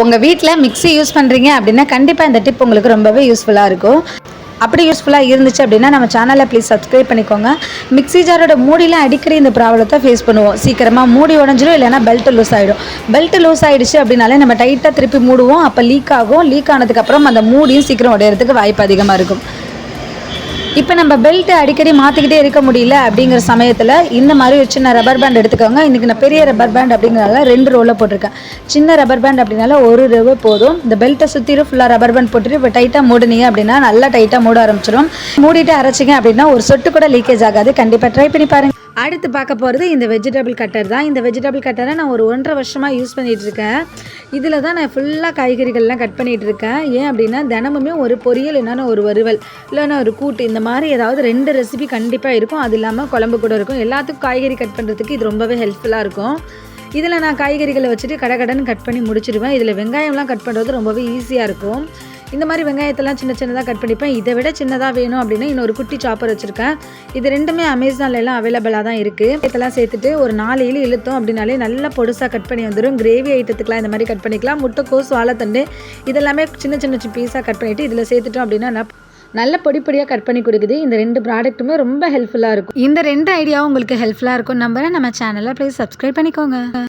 உங்கள் வீட்டில் mixie use பண்ணுறீங்க அப்படின்னா கண்டிப்பாக இந்த டிப் உங்களுக்கு ரொம்பவே யூஸ்ஃபுல்லாக இருக்கும். அப்படி யூஸ்ஃபுல்லாக இருந்துச்சு அப்படின்னா நம்ம சேனலை ப்ளீஸ் சப்ஸ்கிரைப் பண்ணிக்கோங்க. மிக்ஸி ஜாரோட மூடியில் அடிக்கடி இந்த ப்ராப்ளத்தை ஃபேஸ் பண்ணுவோம். சீக்கிரமாக மூடி உடஞ்சிரும் இல்லைனா பெல்ட் லூஸ் ஆகிடும் பெல்ட் லூஸ் ஆகிடுச்சு அப்படின்னாலே நம்ம டைட்டாக திருப்பி மூடுவோம். அப்போ லீக் ஆகும். லீக் ஆனதுக்கப்புறம் அந்த மூடியும் சீக்கிரம் உடையிறதுக்கு வாய்ப்பு அதிகமாக இருக்கும். இப்போ நம்ம பெல்ட்டை அடிக்கடி மாற்றிக்கிட்டே இருக்க முடியல அப்படிங்கிற சமயத்தில் இந்த மாதிரி ஒரு சின்ன ரப்பர் பேண்ட் எடுத்துக்கோங்க. இன்றைக்கி நான் பெரிய ரப்பர் பேண்ட் அப்படிங்கிறதால ரெண்டு ரோவில் போட்டிருக்கேன். சின்ன ரப்பர் பேண்ட் அப்படின்னால ஒரு ரவு போதும். இந்த பெல்ட்டை சுற்றிலும் ஃபுல்லாக ரப்பர் பேண்ட் போட்டுட்டு இப்போ டைட்டாக மூடினீங்க அப்படின்னா நல்லா டைட்டாக மூட ஆரம்பிச்சிடும் மூடிட்டு அரைச்சிங்க அப்படின்னா ஒரு சொட்டு கூட லீக்கேஜ் ஆகாது. கண்டிப்பாக ட்ரை பண்ணி பாருங்கள் அடுத்து பார்க்க போகிறது இந்த வெஜிடபிள் கட்டர் தான். இந்த வெஜிடபிள் கட்டரை நான் ஒரு ஒன்றரை வருஷமாக யூஸ் பண்ணிகிட்டு இருக்கேன். இதில் தான் நான் ஃபுல்லாக காய்கறிகள்லாம் கட் பண்ணிகிட்டு இருக்கேன். ஏன் அப்படின்னா தினமுமே ஒரு பொரியல் என்னென்னா ஒரு வறுவல் இல்லைன்னா ஒரு கூட்டு இந்த மாதிரி ஏதாவது ரெண்டு ரெசிபி கண்டிப்பாக இருக்கும். அது இல்லாமல் குழம்பு கூட இருக்கும். எல்லாத்துக்கும் காய்கறி கட் பண்ணுறதுக்கு இது ரொம்பவே ஹெல்ப்ஃபுல்லாக இருக்கும். இதில் நான் காய்கறிகளை வச்சுட்டு கடை கடன் கட் பண்ணி முடிச்சிடுவேன். இதில் வெங்காயம்லாம் கட் பண்ணுறது ரொம்பவே ஈஸியாக இருக்கும். இந்த மாதிரி வெங்காயத்தெல்லாம் சின்ன சின்னதாக கட் பண்ணிப்பேன். இதை விட சின்னதாக வேணும் அப்படின்னா இன்னொரு குட்டி சாப்பர் வச்சுருக்கேன். இது ரெண்டுமே அமேசான்ல எல்லாம் அவைலபிளாக தான் இருக்குது இதெல்லாம் சேர்த்துட்டு ஒரு நாலு இலி இழுத்தோம் அப்படின்னாலே நல்லா பொடுசாக கட் பண்ணி வந்துடும் கிரேவி ஐட்டத்துக்குலாம் இந்த மாதிரி கட் பண்ணிக்கலாம். முட்டைக்கோஸ் வாழைத்தண்டு இதெல்லாமே சின்ன சின்ன பீஸாக கட் பண்ணிவிட்டு இதில் சேர்த்துட்டோம் அப்படின்னா நப்- நல்ல பொடி பொடியாக கட் பண்ணி கொடுக்குது. இந்த ரெண்டு ப்ராடக்ட்டுமே ரொம்ப ஹெல்ப்ஃபுல்லாக இருக்கும். இந்த ரெண்டு ஐடியாவும் உங்களுக்கு ஹெல்ப்ஃபுல்லாக இருக்கும். நம்பரை நம்ம சேனலை ப்ளீஸ் சப்ஸ்கிரைப் பண்ணிக்கோங்க.